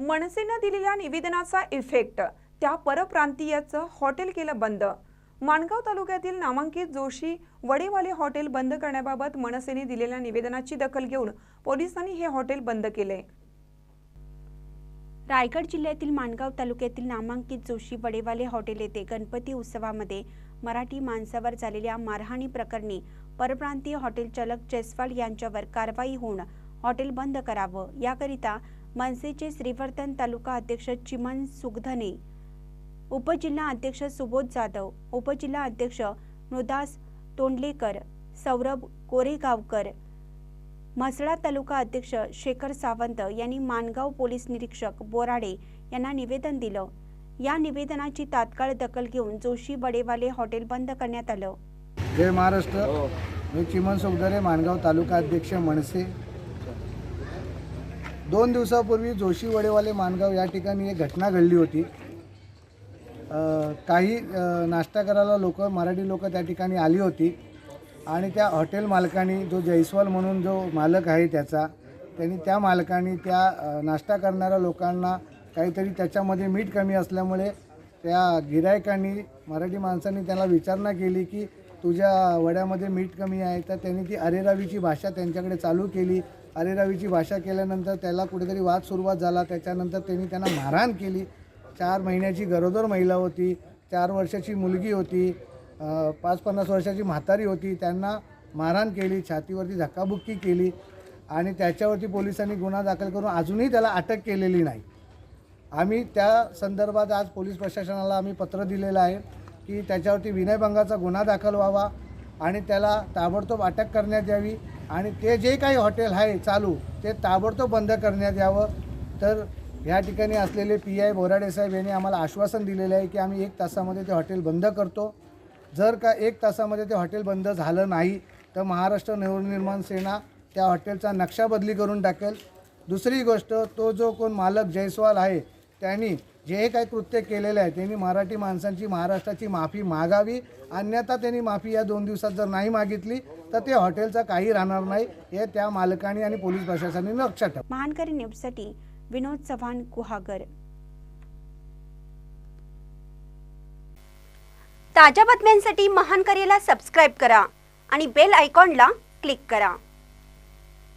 मनसेनं दिलेल्या निवेदनाचा इफेक्ट त्या परप्रांतीयाचं हॉटेल केलं बंद. माणगाव तालुक्यातील नामांकित जोशी वडेवाले हॉटेल बंद करण्याबाबत मनसेने दिलेल्या निवेदनाची दखल घेऊन पोलिसांनी हे हॉटेल बंद केले. रायगड जिल्ह्यातील माणगाव तालुक्यातील नामांकित जोशी वडेवाले हॉटेल येथे गणपती उत्सवामध्ये मराठी माणसावर झालेल्या मारहाणी प्रकरणी परप्रांतीय हॉटेल चालक जयस्वाल यांच्यावर कारवाई होऊन हॉटेल बंद करावं याकरिता मनसेचे श्रीवर्धन तालुका अध्यक्ष चिमन सुगधने उपजिल्हा अध्यक्ष सुबोध जाधव उपजिल्हा अध्यक्ष मृदास तोंडलेकर सौरभ कोरेगावकर म्हसळा तालुका अध्यक्ष शेखर सावंत यांनी मानगाव पोलीस निरीक्षक बोराडे यांना निवेदन दिलं. या निवेदनाची तात्काळ दखल घेऊन जोशी बडेवाले हॉटेल बंद करण्यात आलं. जय महाराष्ट्र. मी चिमन सुखदरे मानगाव तालुका अध्यक्ष मनसे. दोन दिवसापूर्वी जोशी वडेवाले माणगाव या ठिकाणी एक घटना घडली होती. काही नाश्ता करायला लोक मराठी लोक त्या ठिकाणी आली होती. आणि त्या हॉटेल मालकाने जो जयस्वाल म्हणून जो मालक आहे त्याचा त्यांनी त्या मालकाने त्या नाश्ता करणाऱ्या लोकांना काहीतरी त्याच्यामध्ये मीठ कमी असल्यामुळे त्या गिरायकांनी मराठी माणसांनी त्याला विचारणा केली की तुझ्या वड्यामध्ये मीठ कमी आहे तर त्यांनी ती अरेरावीची भाषा त्यांच्याकडे चालू केली. अरेरावीची भाषा केल्यानंतर त्याला कुठेतरी वाद सुरुवात झाला. त्याच्यानंतर त्यांनी त्यांना मारहाण केली. चार महिन्याची गरोदर महिला होती. चार वर्षाची मुलगी होती. पाच पन्नास वर्षाची म्हातारी होती. त्यांना मारहाण केली. छातीवरती धक्काबुक्की केली. आणि त्याच्यावरती पोलिसांनी गुन्हा दाखल करून अजूनही त्याला अटक केलेली नाही. आम्ही त्या संदर्भात आज पोलीस प्रशासनाला आम्ही पत्र दिलेलं आहे. की त्याच्यावरती विनयभंगाचा गुन्हा दाखल व्हावा आणि त्याला ताबडतोब अटक करण्यात यावी आणि ते जे काही हॉटेल आहे चालू ते ताबडतोब बंद करण्यात यावं. तर ह्या ठिकाणी असलेले पी आय बोराडे साहेब यांनी आम्हाला आश्वासन दिलेलं आहे की आम्ही एक तासामध्ये ते हॉटेल बंद करतो. जर का एक तासामध्ये ते हॉटेल बंद झालं नाही तर महाराष्ट्र नवनिर्माण सेना त्या हॉटेलचा नक्षा बदली करून टाकेल. दुसरी गोष्ट तो जो कोण मालक जयस्वाल आहे त्यांनी जे काही कृत्य केलेलं आहे त्यांनी मराठी माणसांची महाराष्ट्राची माफी मागावी. अन्यथा त्यांनी माफी या दोन दिवसात जर नाही मागितली तर ते हॉटेलचं काही राहणार नाही. हे त्या मालकाने आणि पोलीस प्रशासनाने लक्षात ठेव. महानकरी न्यूजसाठी विनोद चव्हाण गुहागर. ताज्या बातम्यांसाठी महानकरीला सबस्क्राईब करा आणि बेल आयकॉनला क्लिक करा.